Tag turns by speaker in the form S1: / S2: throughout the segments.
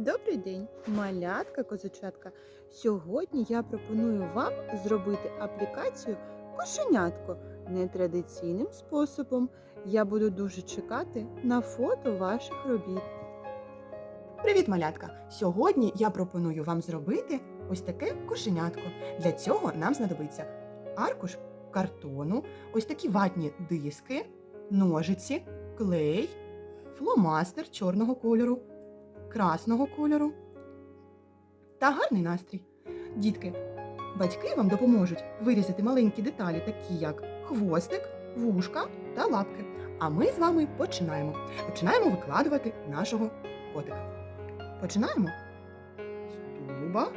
S1: Добрий день, малятка козачатка. Сьогодні я пропоную вам зробити аплікацію кошенятко нетрадиційним способом. Я буду дуже чекати на фото ваших робіт.
S2: Привіт, малятка! Сьогодні я пропоную вам зробити ось таке кошенятко. Для цього нам знадобиться аркуш картону, ось такі ватні диски, ножиці, клей, фломастер чорного кольору, красного кольору та гарний настрій. Дітки, батьки вам допоможуть вирізати маленькі деталі, такі як хвостик, вушка та лапки. А ми з вами починаємо. Починаємо викладувати нашого котика. Починаємо з тулуба,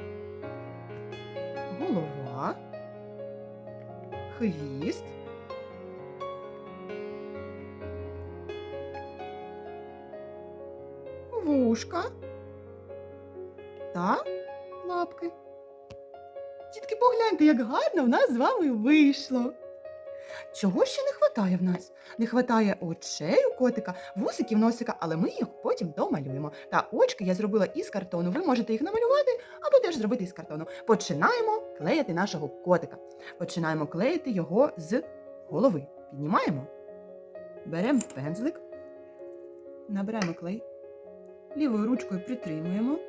S2: голова, хвіст, вушка та лапки. Дітки, погляньте, як гарно в нас з вами вийшло. Чого ще не вистачає в нас? Не вистачає очей у котика, вусиків носика, але ми їх потім домалюємо. Та очки я зробила із картону. Ви можете їх намалювати або теж зробити із картону. Починаємо клеїти нашого котика. Починаємо клеїти його з голови. Піднімаємо, беремо пензлик, набираємо клей, лівою ручкою притримуємо,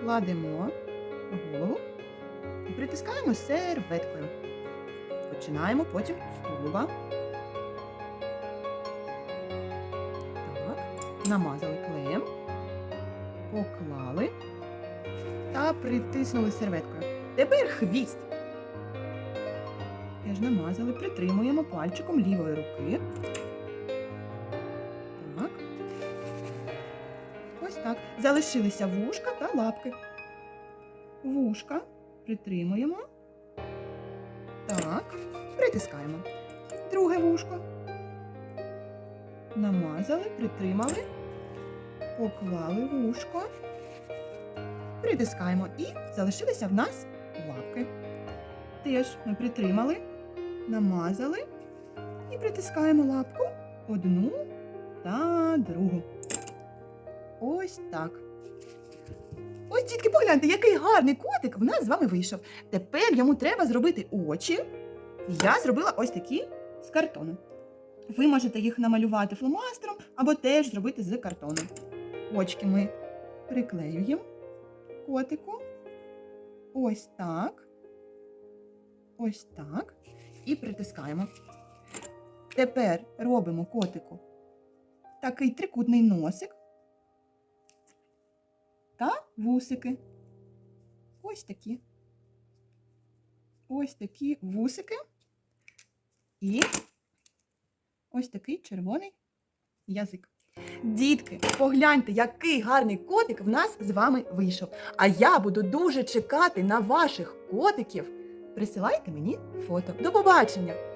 S2: кладемо голову і притискаємо серветкою. Починаємо потім з тулуба. Так, намазали клеєм, поклали та притиснули серветкою. Тепер хвіст. Теж намазали, притримуємо пальчиком лівої руки. Ось так. Залишилися вушка та лапки. Вушка притримуємо. Так, притискаємо. Друге вушко. Намазали, притримали, поклали вушко. Притискаємо і залишилися в нас лапки. Теж ми притримали, намазали і притискаємо лапку одну та другу. Ось так. Ось, дітки, погляньте, який гарний котик в нас з вами вийшов. Тепер йому треба зробити очі. Я зробила ось такі з картону. Ви можете їх намалювати фломастером або теж зробити з картону. Очки ми приклеюємо котику. Ось так. Ось так. І притискаємо. Тепер робимо котику такий трикутний носик та вусики. Ось такі. Ось такі вусики. І ось такий червоний язик. Дітки, погляньте, який гарний котик в нас з вами вийшов. А я буду дуже чекати на ваших котиків. Присилайте мені фото. До побачення!